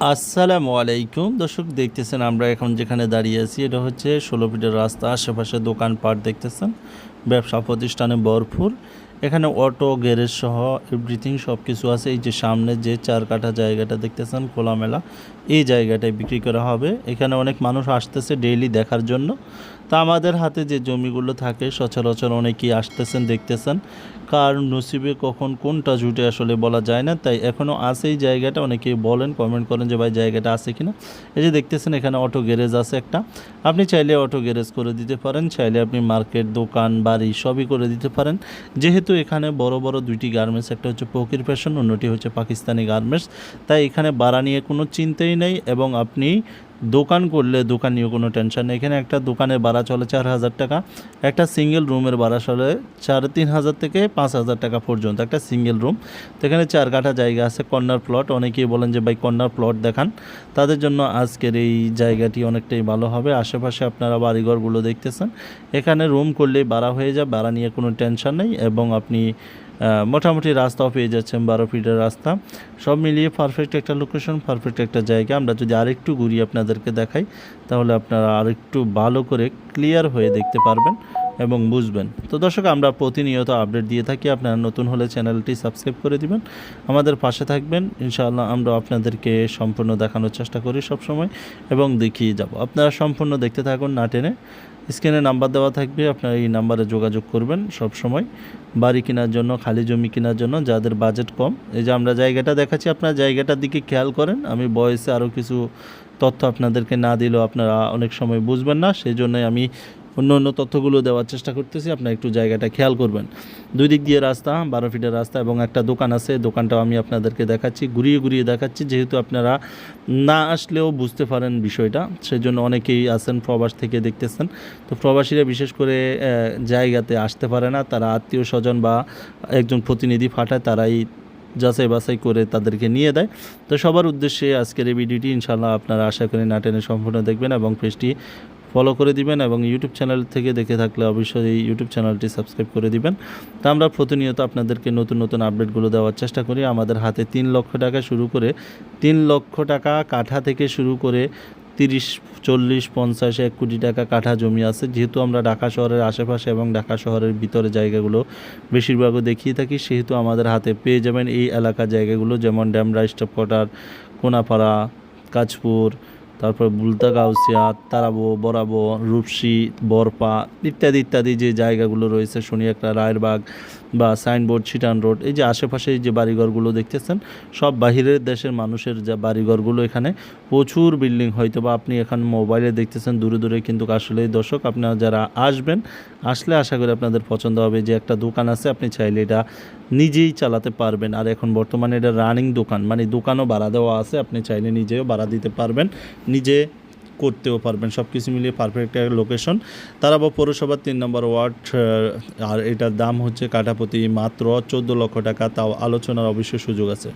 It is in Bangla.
আসসালামু আলাইকুম। দর্শক, দেখতেছেন আমরা এখন যেখানে দাঁড়িয়ে আছি, এটা হচ্ছে ষোলো ফিটের রাস্তা, আশেপাশে দোকানপাট দেখতেছেন। ব্যবসা প্রতিষ্ঠানে ভরপুর। এখানে অটো, গ্যারেজ সহ এভরিথিং সব কিছু আছে। এই যে সামনে যে চার কাঠা জায়গাটা দেখতেছেন, খোলামেলা, এই জায়গাটায় বিক্রি করা হবে। এখানে অনেক মানুষ আসতেছে ডেইলি দেখার জন্য। তা আমাদের হাতে যে জমিগুলো থাকে, সচরাচর অনেকেই আসতেছেন, দেখতেছেন। কার নসিবে, কখন, কোনটা জুটে আসলে বলা যায় না। তাই এখনও আছে এই জায়গাটা। অনেকেই বলেন কমেন্ট করেন যে, ভাই, জায়গাটা আছে কিনা? এই যে দেখতেছেন, এখানে অটো গ্যারেজ আছে একটা। আপনি চাইলে অটো গ্যারেজ করে দিতে পারেন। চাইলে আপনি মার্কেট, দোকান বাড়ি সবই করে দিতে পারেন। যেহেতু এখানে বড় বড় দুইটি গার্মেন্টস একটা হচ্ছে পকির ফ্যাশন অন্যটি হচ্ছে পাকিস্তানি গার্মেন্টস তাই এখানে বাড়া নিয়ে কোনো চিন্তাই নেই এবং আপনি দোকান করলে দোকান নিয়ে কোনো টেনশন নেই। এখানে একটা দোকানের ভাড়া চলে চার হাজার টাকা, একটা সিঙ্গেল রুমের ভাড়া চলে সাড়ে তিন হাজার থেকে পাঁচ হাজার টাকা পর্যন্ত, একটা সিঙ্গেল রুম তো এখানে চার কাঠা জায়গা আছে, কর্নার প্লট অনেকেই বলেন যে, ভাই, কর্নার প্লট দেখান। তাদের জন্য আজকের এই জায়গাটি অনেকটাই ভালো হবে। আশেপাশে আপনারা বাড়িঘরগুলো দেখতেছেন। এখানে রুম করলেই ভাড়া হয়ে যায়, ভাড়া নিয়ে কোনো টেনশন নেই এবং আপনি মোটামুটি রাস্তাও পেয়ে যাচ্ছেন বারো ফিটের রাস্তা। সব মিলিয়ে পারফেক্ট একটা লোকেশন পারফেক্ট একটা জায়গা। আমরা যদি আরেকটু ঘুরি আপনাদেরকে দেখাই, তাহলে আপনারা আরেকটু ভালো করে ক্লিয়ার হয়ে দেখতে পারবেন। এবং বুঝবেন। তো দর্শক, আমরা প্রতিনিয়ত আপডেট দিয়ে থাকি। আপনারা নতুন হলে চ্যানেলটি সাবস্ক্রাইব করে দিবেন। আমাদের পাশে থাকবেন। ইনশাআল্লাহ আমরা আপনাদেরকে সম্পূর্ণ দেখানোর চেষ্টা করি সব সময় এবং দেখিয়ে যাব। আপনারা সম্পূর্ণ দেখতে থাকুন, না টেনে। স্ক্রিনে নাম্বার দেওয়া থাকবে। আপনারা এই নাম্বারে যোগাযোগ করবেন সব সময় বাড়ি কেনার জন্য, খালি জমি কেনার জন্য, যাদের বাজেট কম। এই যে আমরা জায়গাটা দেখাচ্ছি, আপনার জায়গাটার দিকে খেয়াল করেন। আমি বয়সে আরও কিছু তথ্য আপনাদেরকে না দিলেও আপনারা অনেক সময় বুঝবেন না। সেই জন্যই আমি অন্য অন্য তথ্যগুলো দেওয়ার চেষ্টা করতেছি। আপনারা একটু জায়গাটা খেয়াল করবেন। দুই দিক দিয়ে রাস্তা, বারো ফিটের রাস্তা এবং একটা দোকান আছে। দোকানটাও আমি আপনাদেরকে দেখাচ্ছি, ঘুরিয়ে ঘুরিয়ে দেখাচ্ছি। যেহেতু আপনারা না আসলেও বুঝতে পারেন বিষয়টা সেই জন্য অনেকেই আছেন প্রবাস থেকে দেখতেছেন। তো প্রবাসীরা বিশেষ করে জায়গাতে আসতে পারে না। তারা আত্মীয় স্বজন বা একজন প্রতিনিধি পাঠায়, তারাই যাচাই বাছাই করে তাদেরকে নিয়ে দেয়। তো সবার উদ্দেশ্যে আজকের এই ভিডিওটি ইনশাল্লাহ আপনারা আশা করি নাটেনে সম্পূর্ণ দেখবেন এবং পেজটি ফলো করে দিবেন এবং ইউটিউব চ্যানেল থেকে দেখে থাকলে অবশ্যই এই ইউটিউব চ্যানেলটি সাবস্ক্রাইব করে দিবেন। তা আমরা প্রতিনিয়ত আপনাদেরকে নতুন নতুন আপডেটগুলো দেওয়ার চেষ্টা করি। আমাদের হাতে তিন লক্ষ টাকা শুরু করে তিন লক্ষ টাকা কাঠা থেকে শুরু করে তিরিশ, চল্লিশ, পঞ্চাশ, এক কোটি টাকা কাঠা জমি আছে। যেহেতু আমরা ঢাকা শহরের আশেপাশে এবং ঢাকা শহরের ভিতরে জায়গাগুলো বেশিরভাগও দেখিয়ে থাকি, সেহেতু আমাদের হাতে পেয়ে যাবেন এই এলাকার জায়গাগুলো যেমন ড্যামরা স্টপ কোনাপাড়া কাজপুর তারপর বুলতা গাউসিয়া, তারাবো, বরাবো, রূপসী, বরপা ইত্যাদি ইত্যাদি যে জায়গাগুলো রয়েছে শনিয়াকড়া রায়েরবাগ বা সাইনবোর্ড, ছিটান রোড, এই যে আশেপাশে যে বাড়িঘরগুলো দেখতেছেন, সব বাহিরের দেশের মানুষের যা বাড়িঘরগুলো এখানে প্রচুর বিল্ডিং হয়তো বা আপনি এখন মোবাইলে দেখতেছেন, দূরে দূরে কিন্তু আসলে দর্শক, আপনারা যারা আসবেন, আসলে আশা করি আপনাদের পছন্দ হবে যে একটা দোকান আছে, আপনি চাইলে এটা নিজেই চালাতে পারবেন। আর এখন বর্তমানে এটা রানিং দোকান মানে দোকানও ভাড়া দেওয়া আছে, আপনি চাইলে নিজেও ভাড়া দিতে পারবেন। নিজে করতেও পারবেন সব কিছু মিলিয়ে পারফেক্ট একটা লোকেশন তারাবা পৌরসভার তিন নম্বর ওয়ার্ড আর এটার দাম হচ্ছে কাঠাপতি মাত্র চোদ্দ লক্ষ টাকা, তাও আলোচনার অবশ্যই সুযোগ আছে।